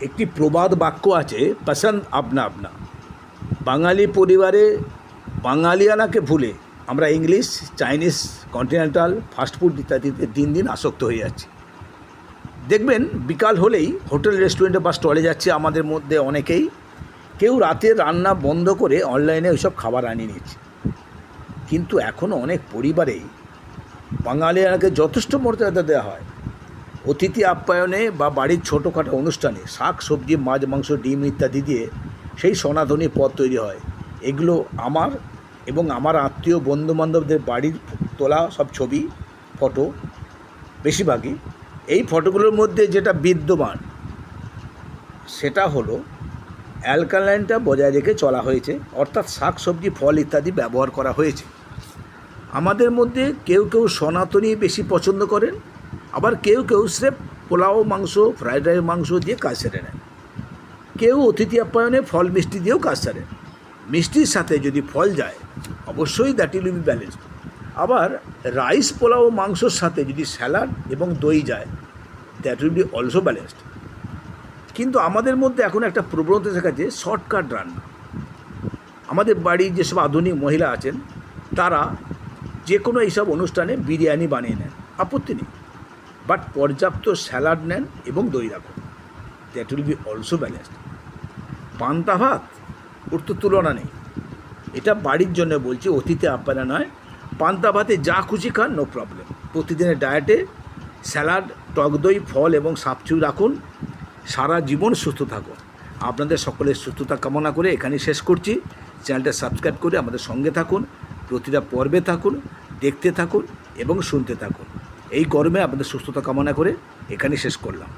একটি প্রবাদ বাক্য আছে, পসন্দ আপনা আপনা। বাঙালি পরিবারে বাঙালিয়ানাকে ভুলে আমরা ইংলিশ, চাইনিজ, কন্টিনেন্টাল ফাস্টফুড ইত্যাদিতে দিন দিন আসক্ত হয়ে যাচ্ছি। দেখবেন, বিকাল হলেই হোটেল, রেস্টুরেন্টে বা স্টলে যাচ্ছে আমাদের মধ্যে অনেকেই। কেউ রাতে রান্না বন্ধ করে অনলাইনে ওইসব খাবার আনিয়ে নিচ্ছে। কিন্তু এখনও অনেক পরিবারেই বাঙালিয়ানাকে যথেষ্ট মর্যাদা দেওয়া হয়। অতিথি আপ্যায়নে বা বাড়ির ছোটোখাটো অনুষ্ঠানে শাক, সবজি, মাছ, মাংস, ডিম ইত্যাদি দিয়ে সেই সনাতনী পথ তৈরি হয়। এগুলো আমার এবং আমার আত্মীয়, বন্ধুবান্ধবদের বাড়ির তোলা সব ছবি, ফটো বেশিরভাগই। এই ফটোগুলোর মধ্যে যেটা বিদ্যমান, সেটা হলো অ্যালকালাইনটা বজায় রেখে চলা হয়েছে, অর্থাৎ শাক, সবজি, ফল ইত্যাদি ব্যবহার করা হয়েছে। আমাদের মধ্যে কেউ কেউ সনাতনী বেশি পছন্দ করেন আবার কেউ কেউ স্রেফ পোলাও মাংস, ফ্রাইড রাইস মাংস দিয়ে কাজ সেরে নেয়। কেউ অতিথি আপ্যায়নে ফল মিষ্টি দিয়েও কাজ সারে। মিষ্টির সাথে যদি ফল যায়, অবশ্যই দ্যাট উইল বি ব্যালেন্সড আবার রাইস, পোলাও, মাংসর সাথে যদি স্যালাড এবং দই যায় that will be also balanced কিন্তু আমাদের মধ্যে এখন একটা প্রবণতা দেখা যাচ্ছে শর্টকাট রান্না আমাদের বাড়ির যেসব আধুনিক মহিলা আছেন, তারা যে কোনো এইসব অনুষ্ঠানে বিরিয়ানি বানিয়ে নেন। আপত্তি নেই। বাট পর্যাপ্ত স্যালাড নেন এবং দই রাখুন। That will be also balanced পান্তা ভাত, ওর তো তুলনা নেই। এটা বাড়ির জন্য বলছি, অতীতে আপনারা নয়। পান্তা ভাতে যা খুশি খান নো প্রবলেম প্রতিদিনের ডায়েটে স্যালাড টক দই, ফল এবং সাপচু রাখুন। সারা জীবন সুস্থ থাকুন। আপনাদের সকলের সুস্থতা কামনা করে এখানে শেষ করছি। চ্যানেলটা সাবস্ক্রাইব করে আমাদের সঙ্গে থাকুন। প্রতিটা পর্বে থাকুন, দেখতে থাকুন এবং শুনতে থাকুন। এই গরমে আপনাদের সুস্থতা কামনা করে এখানে শেষ করলাম।